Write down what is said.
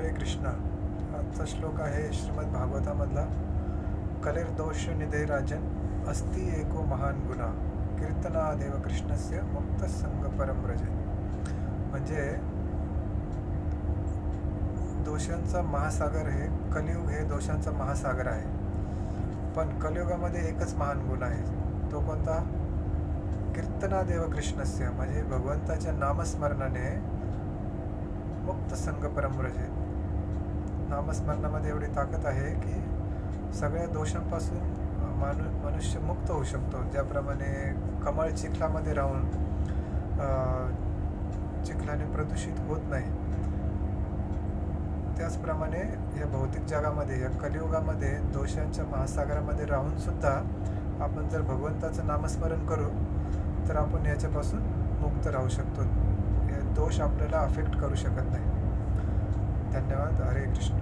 हरे कृष्ण. आजचा श्लोक आहे श्रीमद भागवतामधला. कलेर दोष निधे राजन अस्ति एको महान गुन्हा कीर्तना देव कृष्णस्य मुक्त संग परम रजे. म्हणजे दोषांचा महासागर हे कलियुग हे दोषांचा महासागर आहे. पण कलियुगामध्ये एकच महान गुण आहे. तो कोणता? कीर्तना देव कृष्णस्य. म्हणजे भगवंताच्या नामस्मरणाने मुक्त संग नामस्मरणामध्ये एवढी ताकद आहे की सगळ्या दोषांपासून मानु मनुष्य मुक्त होऊ शकतो. ज्याप्रमाणे कमळ चिखलामध्ये राहून चिखलाने प्रदूषित होत नाही. त्याचप्रमाणे या भौतिक जगामध्ये या कलियुगामध्ये दोषांच्या महासागरामध्ये राहून सुद्धा आपण जर भगवंताचं नामस्मरण करू तर आपण याच्यापासून मुक्त राहू शकतो. दोष आपल्याला अफेक्ट करू शकत नाही. धन्यवाद. हरे कृष्ण.